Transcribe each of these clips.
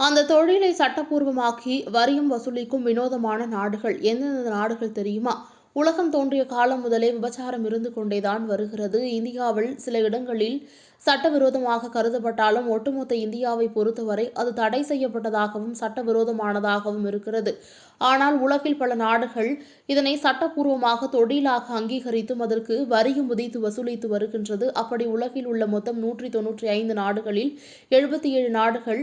அந்த தொழிலை சட்டப்பூர்வமாக்கி வரியும் வசூலிக்கும் வினோதமான நாடுகள் எந்தெந்த நாடுகள் தெரியுமா? உலகம் தோன்றிய காலம் முதலே விபச்சாரம் இருந்து கொண்டேதான் வருகிறது. இந்தியாவில் சில இடங்களில் சட்டவிரோதமாக கருதப்பட்டாலும் ஒட்டுமொத்த இந்தியாவை பொறுத்தவரை அது தடை செய்யப்பட்டதாகவும் சட்டவிரோதமானதாகவும் இருக்கிறது. ஆனால் உலகில் பல நாடுகள் இதனை சட்டப்பூர்வமாக தொழிலாக அங்கீகரித்தும் அதற்கு வரியும் விதித்து வசூலித்து வருகின்றது. அப்படி உலகில் உள்ள மொத்தம் நூற்றி தொன்னூற்றி ஐந்து நாடுகளில் எழுபத்தி ஏழு நாடுகள்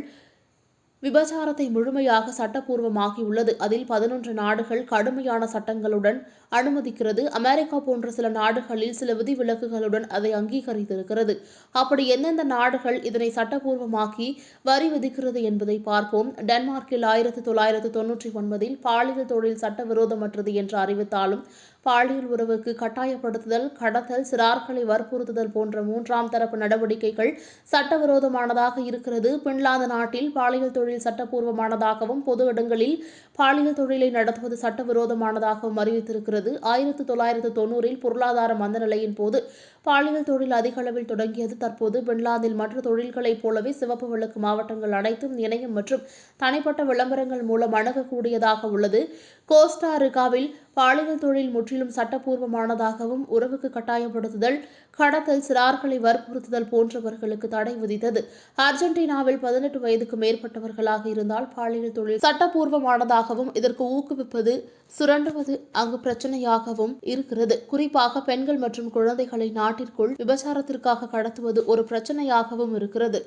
விபச்சாரத்தை முழுமையாக சட்டப்பூர்வமாகியுள்ளது அதில் பதினொன்று நாடுகள் கடுமையான சட்டங்களுடன் அனுமதிக்கிறது. அமெரிக்கா போன்ற சில நாடுகளில் சில விதிவிலக்குகளுடன் அதை அங்கீகரித்திருக்கிறது. அப்படி எந்தெந்த நாடுகள் இதனை சட்டப்பூர்வமாக்கி வரி விதிக்கிறது என்பதை பார்ப்போம். டென்மார்க்கில் ஆயிரத்தி தொள்ளாயிரத்து தொன்னூற்றி ஒன்பதில் பாலியல் தொழில் சட்டவிரோதமற்றது என்று அறிவித்தாலும் பாலியல் உறவுக்கு கட்டாயப்படுத்துதல் கடத்தல் சிறார்களை வற்புறுத்துதல் போன்ற மூன்றாம் தரப்பு நடவடிக்கைகள் சட்டவிரோதமானதாக இருக்கிறது. பின்லாந்து நாட்டில் பாலியல் தொழில் சட்டப்பூர்வமானதாகவும் பொது இடங்களில் பாலியல் தொழிலை நடத்துவது சட்டவிரோதமானதாகவும் அறிவித்திருக்கிறது. ஆயிரத்தி தொள்ளாயிரத்து தொன்னூறில் பொருளாதார மந்தநிலையின் போது பாலியல் தொழில் அதிக அளவில் தொடங்கியது. தற்போது பின்லாந்தில் மற்ற தொழில்களைப் போலவே சிவப்பு விளக்கு மாவட்டங்கள் அனைத்தும் இணையம் மற்றும் தனிப்பட்ட விளம்பரங்கள் மூலம் அணுகக்கூடியதாக உள்ளது. கோஸ்டாரிக்காவில் பாலியல் தொழில் முற்றிலும் சட்டப்பூர்வமானதாகவும் உறவுக்கு கட்டாயப்படுத்துதல் கடத்தல் சிறார்களை வற்புறுத்துதல் போன்றவர்களுக்கு தடை விதித்தது. அர்ஜென்டினாவில் பதினெட்டு வயதுக்கு மேற்பட்டவர்களாக இருந்தால் பாலியல் தொழில் சட்டப்பூர்வமானதாகவும் இதற்கு ஊக்குவிப்பது சுரண்டுவது அங்கு பிரச்சனையாகவும் இருக்கிறது. குறிப்பாக பெண்கள் மற்றும் குழந்தைகளை நாட்டிற்குள் விபச்சாரத்திற்காக கடத்துவது ஒரு பிரச்சனையாகவும் இருக்கிறது.